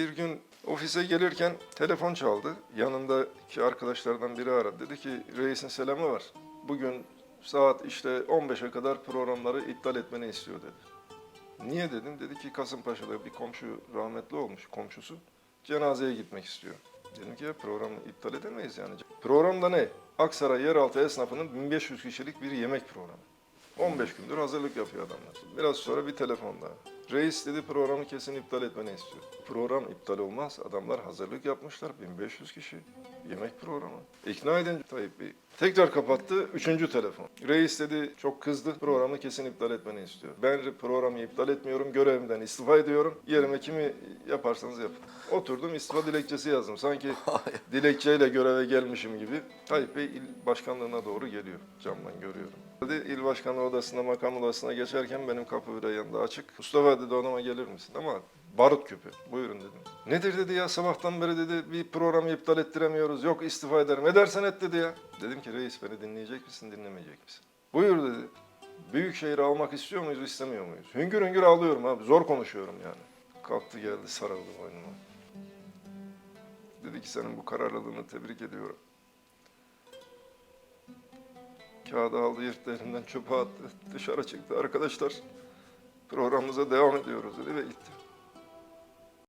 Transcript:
Bir gün ofise gelirken telefon çaldı. Yanındaki arkadaşlardan biri aradı. Dedi ki reisin selamı var. Bugün saat işte 15'e kadar programları iptal etmeni istiyor dedi. Niye dedim? Dedi ki Kasımpaşa'da bir komşu rahmetli olmuş komşusu. Cenazeye gitmek istiyor. Dedim ki ya programı iptal edemeyiz yani. Programda ne? Aksaray yeraltı esnafının 1500 kişilik bir yemek programı. 15 gündür hazırlık yapıyor adamlar. Biraz sonra bir telefon daha. Reis dedi programı kesin iptal etmeni istiyor. Program iptal olmaz. Adamlar hazırlık yapmışlar. 1500 kişi. Yemek programı. İkna edince Tayyip Bey. Tekrar kapattı. Üçüncü telefon. Reis dedi çok kızdı. Programı kesin iptal etmeni istiyor. Ben programı iptal etmiyorum. Görevimden istifa ediyorum. Yerime kimi yaparsanız yapın. Oturdum istifa dilekçesi yazdım. Sanki dilekçeyle göreve gelmişim gibi. Tayyip Bey il başkanlığına doğru geliyor. Camdan görüyorum. İl başkanı odasına, makam odasına geçerken benim kapı bile yanında açık. Mustafa dedi odama gelir misin? Ama barut küpü. Buyurun dedim. Nedir dedi ya sabahtan beri dedi bir programı iptal ettiremiyoruz. Yok istifa ederim. Edersen et dedi ya. Dedim ki reis beni dinleyecek misin dinlemeyecek misin? Buyur dedi. Büyük şehri almak istiyor muyuz istemiyor muyuz? Hüngür hüngür ağlıyorum abi. Zor konuşuyorum yani. Kalktı geldi sarıldı boynuma. Dedi ki senin bu kararlılığını tebrik ediyorum. Kağıdı aldı yırttı elimden çöpe attı. Dışarı çıktı. Arkadaşlar programımıza devam ediyoruz dedi ve gitti.